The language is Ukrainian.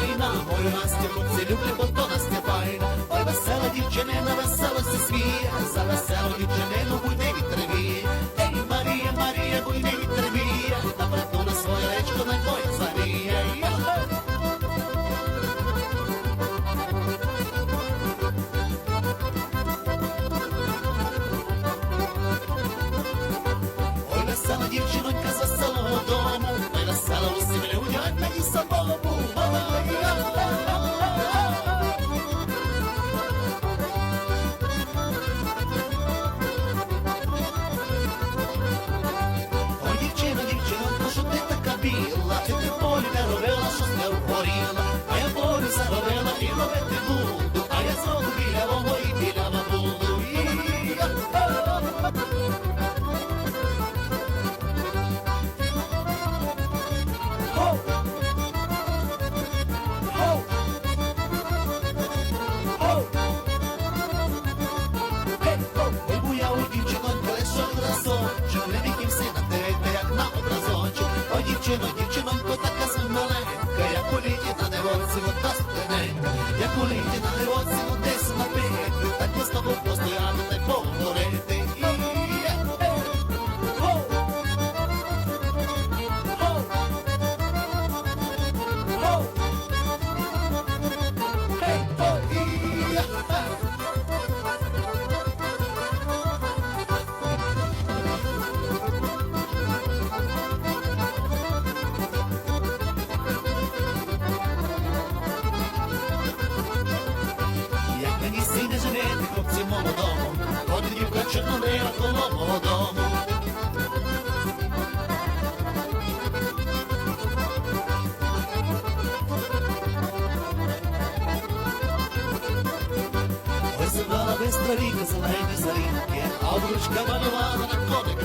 файна, ой Настя, хлопці люблять, бо то Настя файна, ой весела дівчинина, веселості свій, за веселу дівчинину будь be дівчину, дівчинонько така смаленька, як у літі, та не воці, от нас як у літі, та не воці, от чорнобила коло мого дому. Висипала без ріка зелений зеринки, а внучка малювала на котик.